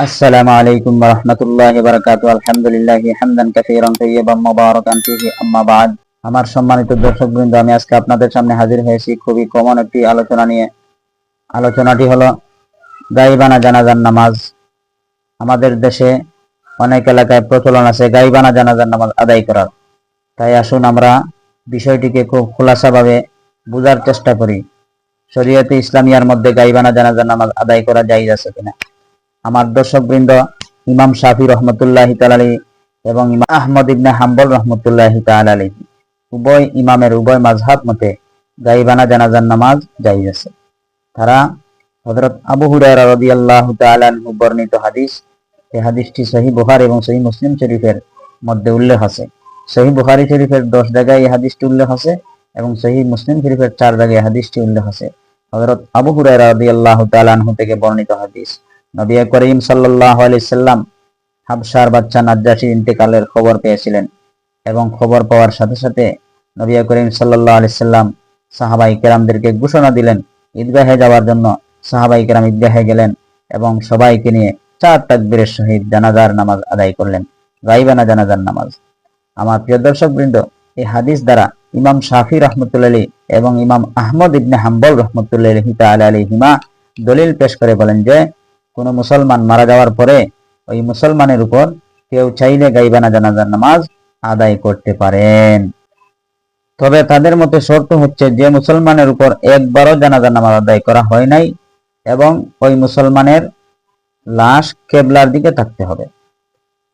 السلام عليكم ورحمة الله وبركاته الحمد لله حمدا كثيرا طيبا مباركا فيه أما بعد আমার সম্মানিত দর্শক বৃন্দ আমি আজকে আপনাদের সামনে হাজির হয়েছি খুবই কমন একটি আলোচনা নিয়ে আলোচনাটি হলো গাইবানা জানাজার নামাজ আমাদের দেশে অনেক এলাকায় প্রচলন আছে গাইবানা জানাজার নামাজ আদায় করার তাই আসুন আমরা বিষয়টিকে খুব খোলাসাভাবে বোঝার চেষ্টা করি শরীয়তে ইসলামিয়ার মধ্যে গাইবানা জানাজার নামাজ আদায় করা জায়েজ আছে কিনা আমার দর্শক বৃন্দ ইমাম শাফি রহমতুল্লাহ তালালি এবং ইমাম আহমদ ইবনে হাম্বল রহমতুল্লাহ তালালি উভয় ইমামের উভয় মাঝহাব মতে গাইবানা জানাজার নামাজ জায়েজ আছে। তারা হযরত আবু হুরায়রা রাদিয়াল্লাহু তাআলা বর্ণিত হাদিস। এই হাদিসটি সহিহ বুখারী এবং সহিহ মুসলিম শরীফের মধ্যে উল্লেখ আছে। সহিহ বুখারী শরীফের 10 জায়গায় এই হাদিসটি উল্লেখ আছে এবং সহিহ মুসলিম শরীফের 4 জায়গায় হাদিসটি উল্লেখ আছে। হযরত আবু হুরায়রা রাদিয়াল্লাহু তাআলা আনহু থেকে বর্ণিত হাদিস। নবী করিম আলাইহি সাল্লাম হাবশার বাচ্চা নাজ্জাশীর ইন্তেকালের খবর পেয়েছিলেন এবং খবর পাওয়ার সাথে সাথে নবী করিম আলাইহি সাল্লাম সাহাবাই কেরামদেরকে ঘোষণা দিলেন, ঈদগাহে যাওয়ার জন্য সাহাবাই কেরাম ঈদগাহে গেলেন এবং সবাইকে নিয়ে চার তাকবীরের সহিত জানাজার নামাজ আদায় করলেন, গাইবানা জানাজার নামাজ। আমার প্রিয় দর্শক বৃন্দ এই হাদিস দ্বারা ইমাম শাফি রহমতুল্লাহ এবং ইমাম আহমদ ইবনে হাম্বল রহমতুল্লাহ হিমা দলিল পেশ করে বলেন যে কোনো মুসলমান মারা যাওয়ার পরে ওই মুসলমানের উপর কেউ চাইলে গাইবানা জানাজার নামাজ আদায় করতে পারেন। তবে তাদের মতে শর্ত হচ্ছে যে মুসলমানের উপর একবারও জানাজার নামাজ আদায় করা হয় নাই এবং ওই মুসলমানের লাশ কেবলার দিকে থাকতে হবে।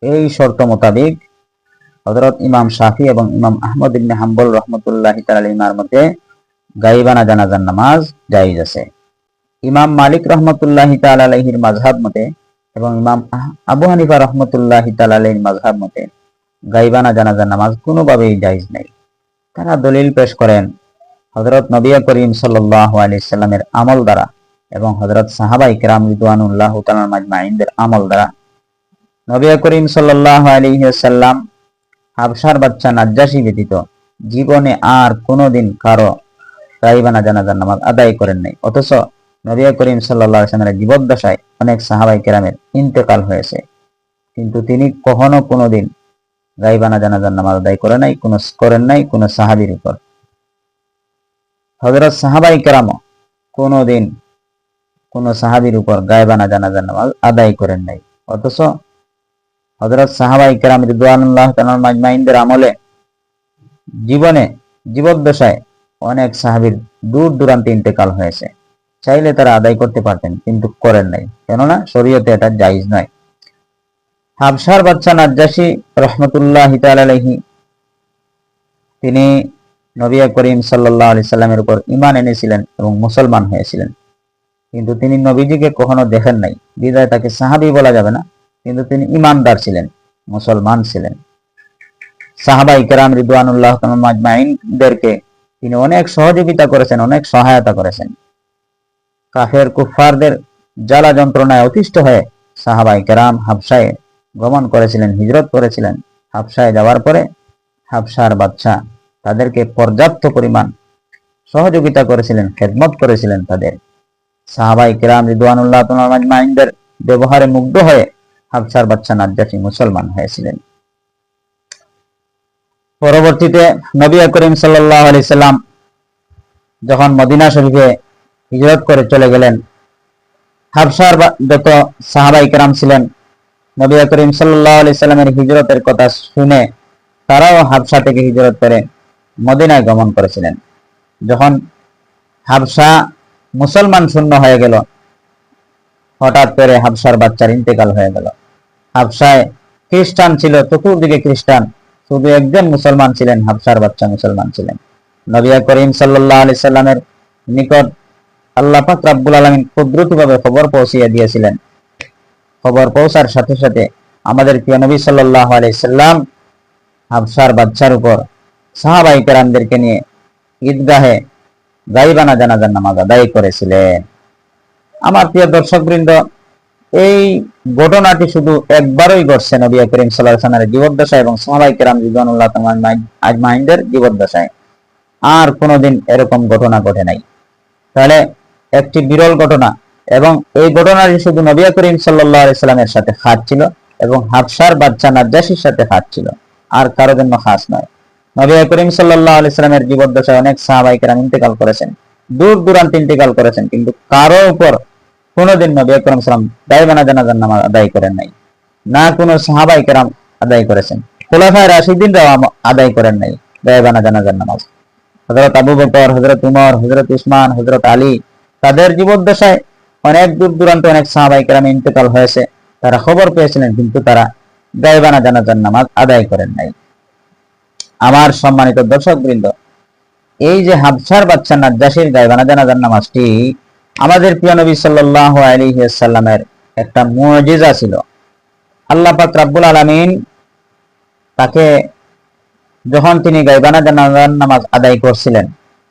এই শর্ত মোতাবেক হজরত ইমাম শাফি এবং ইমাম আহমদ ইবনে হাম্বল রহমতুল্লাহ তালিমার মতে গাইবানা জানাজার নামাজ জায়েজ আছে। ইমাম মালিক রহমতুল্লাহ তালাহির মাঝহাব মতে এবং ইমাম আবু হানিফা রহমতুল্লাহ তালাহির মাঝহাব মতে, গাইবানা জানাজার নামাজ কোনোভাবেই জায়েজ নেই। তারা দলিল পেশ করেন হজরত নবিয়া করিম সাল্লাহ আলাইসাল্লামের আমল দ্বারা এবং হজরত সাহাবাই কেরাম রিদওয়ানুল্লাহ তালার আমল দ্বারা। নবিয়া করিম সাল্লাহ আলাইসাল্লাম হাবসার বাচ্চা নাজ্জাসী ব্যতীত জীবনে আর কোনোদিন কারও গাইবানা জানাজার নামাজ আদায় করেন নাই। অথচ নবিয়া করিম সাল্লাহ সাল্লামের জীবদ্দশায় অনেক সাহাবাই কেরামের ইন্তেকাল হয়েছে। কিন্তু তিনি কখনো কোনোদিন গাইবানা জানাজার নামাজ আদায় করে নাই, কোন করেন নাই, কোন সাহাবির উপর। হজরত সাহাবাই কেরাম কোনোদিন কোন সাহাবির উপর গাইবানা জানাজার নামাজ আদায় করেন নাই। অথচ হজরত সাহাবাই কেরাম রিদওয়ানুল্লাহ তাআলা মাজমাইনদের আমলে জীবনে জীবদ্দশায় অনেক সাহাবীর দূর দূরান্তে ইন্তেকাল হয়েছে। চাইলে তারা আদায় করতে পারতেন, কিন্তু করেন নাই। কেননা শরীয়তে এটা জায়েজ নয়। হাবসার বাচ্চা নাজ্জাসী রহমতুল্লাহ আলাইহি, তিনি নবী করিম সাল্লাল্লাহু আলাইহি সাল্লামের উপর ঈমান এনেছিলেন এবং মুসলমান হয়েছিলেন। কিন্তু তিনি নবীজিকে কখনো দেখেন নাই। বিদায় তাকে সাহাবী বলা যাবে না, কিন্তু তিনি ইমানদার ছিলেন, মুসলমান ছিলেন। সাহাবাই কেরাম রিদওয়ানুল্লাহ মাজমাইনদেরকে তিনি অনেক সহযোগিতা করেছেন, অনেক সহায়তা করেছেন। কাফের কুফফারদের জ্বালা যন্ত্রণায় অতিষ্ঠ হয়ে সাহাবাই কেরাম হাবসায় গমন করেছিলেন, হিজরত করেছিলেন। হাবসায় যাওয়ার পরে হাবসার বাচ্চা তাদেরকে পর্যাপ্ত পরিমাণ সহযোগিতা করেছিলেন, খেদমত করেছিলেন তাদের। সাহাবাই কেরাম রিদওয়ানুল্লাহ মাজমাইনদের ব্যবহারে মুগ্ধ হয়ে হাবসার বাচ্চা নাজ্জাসী মুসলমান হয়েছিলেন। পরবর্তীতে নবী করিম সাল্লাহ আলি সাল্লাম যখন মদিনা শরীফে হিজরত করে চলে গেলেন। হাবসার যত সাহাবাই কেরাম ছিলেন, নবী করিম সাল্লাহ আলি সাল্লামের হিজরতের কথা শুনে তারাও হাবসা থেকে হিজরত করে মদিনায় গমন করেছিলেন। যখন হাবসা মুসলমান শূন্য হয়ে গেল, হঠাৎ করে হাবসার বাচ্চার ইন্তেকাল হয়ে গেল। হাবসায় খ্রিস্টান ছিল, চতুর্দিকে খ্রিস্টান। শুধু একজন মুসলমান ছিলেন হাবসার বাচ্চা মুসলমান ছিলেন। নবী করিম সাল্লাল্লাহু আলাইহি সাল্লামের নিকট আল্লাহ পাক রাব্বুল আলামিন কুদরতিভাবে খবর পৌঁছিয়ে দিয়েছিলেন। খবর পৌঁছার সাথে সাথে আমাদের প্রিয় নবী সাল্লাল্লাহু আলাইহি সাল্লাম হাবসার বাচ্চার উপর সাহাবাই কেরামদেরকে নিয়ে ঈদগাহে গাইবানা জানাজার নামাজ আদায় করেছিলেন। আমার প্রিয় দর্শকবৃন্দ, এই ঘটনাটি শুধু একবারই ঘটছে নবী করিম সাল্লাহ সাল্লামের জীবদ্দশায় এবং সাহাবাই কেরাম রিদওয়ানুল্লাহ আজমাইনদের জীবদ্দশায়। আর কোনোদিন এরকম ঘটনা ঘটে নাই। তাহলে একটি বিরল ঘটনা এবং এই ঘটনাটি শুধু নবিয়া করিম সাল্লাহ সাল্লামের সাথে খাস ছিল এবং হাফসার বাচ্চা নাজ্জাসির সাথে খাস ছিল। আর কারও জন্য খাস নয়। নবিয়া করিম সাল্লাহ সাল্লামের জীবদ্দশায় অনেক সাহাবাই কেরাম ইন্তেকাল করেছেন। দূর দূরান্ত ইন্তেকাল করেছেন, কিন্তু কারও উপর কোনোদিন নবী আকরম সালাম দায়বানা জানাজার নামাজ আদায় করেন নাই। না কোনো সাহাবাই কেরাম আদায় করেছেন। খোলাফায় রাশিদিনরাও আম- আদায় করেন নাই দায়বানা জানাজার নামাজ। হজরত আবু বকর হজরত উমর হজরত উসমান হজরত আলী তাদের জীবদ্দশায় অনেক দূর দূরান্ত অনেক সাহাবাই কেরাম ইন্তেকাল হয়েছে। তারা খবর পেয়েছিলেন, কিন্তু তারা গায়বানা জানাজার নামাজ আদায় করেন নাই। আমার সম্মানিত দর্শক বৃন্দ এই যে হাবসার বাচ্চা নাজ্জাসির গায়বানা জানাজার নামাজটি আমাদের প্রিয় নবী সাল্লাল্লাহু আলাইহি ওয়াসাল্লামের একটা মুজিজা ছিল। আল্লাহ পাক রাব্বুল আলামিন তাকে যখন তিনি গায়বানা জানাজার নামাজ আদায় করছিলেন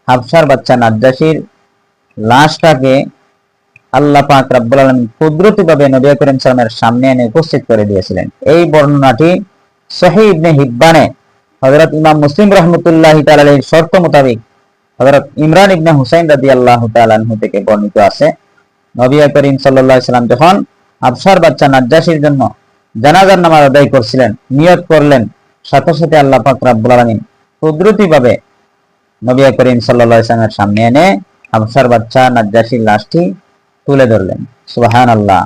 হাবসার বাচ্চা নাজ্জাসির লাশটাকে আল্লাহ পাক রাব্বুল আলামিন কুদরতিভাবে নবী করিম সাল্লামের সামনে এনে উপস্থিত করে দিয়েছিলেন। এই বর্ণনাটি সহিহ ইবনে হিব্বানে হযরত ইমাম মুসলিম রাহমাতুল্লাহি তাআলা এর শর্ত মোতাবেক হযরত ইমরান ইবনে হুসাইন রাদিয়াল্লাহু তাআলা আনহু থেকে বর্ণিত আছে। নবী করিম আলাইহি সাল্লাম যখন আবসার বাচ্চা নাজ্জাসির জন্য জানাজার নামাজ আদায় করছিলেন, নিয়ত করলেন, সাথে সাথে আল্লাহ পাক রাব্বুল আলামিন কুদরতিভাবে নবী করিম সাল্লাল্লাহু আলাইহি সাল্লামের সামনে এনে আবসার বাচ্চা নাজ্জাসির লাশটি তুলে ধরলেন। সুবহানাল্লাহ।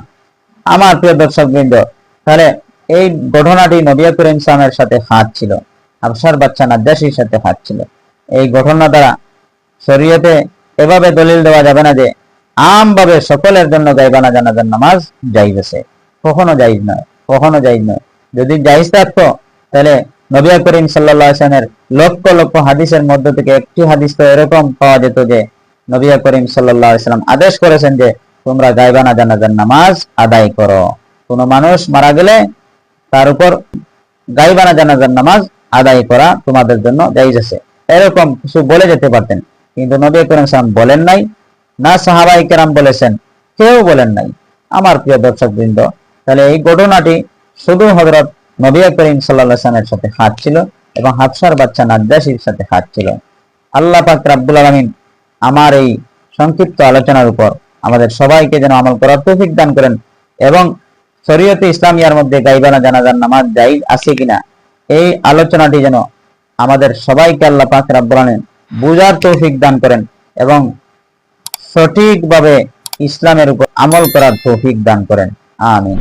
আমার প্রিয় দর্শক বৃন্দ তাহলে এই ঘটনাটি নবী করিম সাল্লামের সাথে হাত ছিল আবসার বাচ্চা নাজ্জাসির সাথে হাত ছিল। এই ঘটনা দ্বারা শরীয়তে এভাবে দলিল দেওয়া যাবে না যে, আমভাবে সকলের জন্য গাইবানা জানাজার নামাজ আছে। কখনো জাইজ নয়, কখনো জাইজ নয়। যদি জাইজ থাকতো, তাহলে নবী করিম সাল্লাল্লাহু আলাইহি লক্ষ লক্ষ হাদিসের মধ্য থেকে একটি হাদিস তো এরকম পাওয়া যেত যে নবী করিম আলাইহি আদেশ করেছেন যে, তোমরা গাইবানা জানাজার নামাজ আদায় করো। কোনো মানুষ মারা গেলে তার উপর গাইবানা জানাজার নামাজ আদায় করা তোমাদের জন্য জাইজ আছে। এরকম কিছু বলে যেতে পারতেন। কিন্তু নবী করিম সাল্লাম বলেন নাই, না সাহাবাই কেরাম বলেছেন, কেউ বলেন নাই। আমার প্রিয় দর্শক বৃন্দ তাহলে এই ঘটনাটি শুধু হজরত নবী করিম সাল্লামের সাথে হাত ছিল এবং হাফসার বাচ্চা নাদ্দাসির সাথে হাত ছিল। আল্লাহ পাক রাব্বুল আলামিন আমার এই সংক্ষিপ্ত আলোচনার উপর। আমাদের সবাইকে যেন আমল করার তৌফিক দান করেন এবং শরীয়তে ইসলামিয়ার মধ্যে গাইবানা, জানাজার, নামাজ জায়েজ আছে কিনা, এই আলোচনাটি যেন আমাদের সবাইকে আল্লাহ পাক রাব্বুল আলামিন বুঝার তৌফিক দান করেন এবং সঠিকভাবে ইসলামের উপর আমল করার তৌফিক দান করেন। আমিন।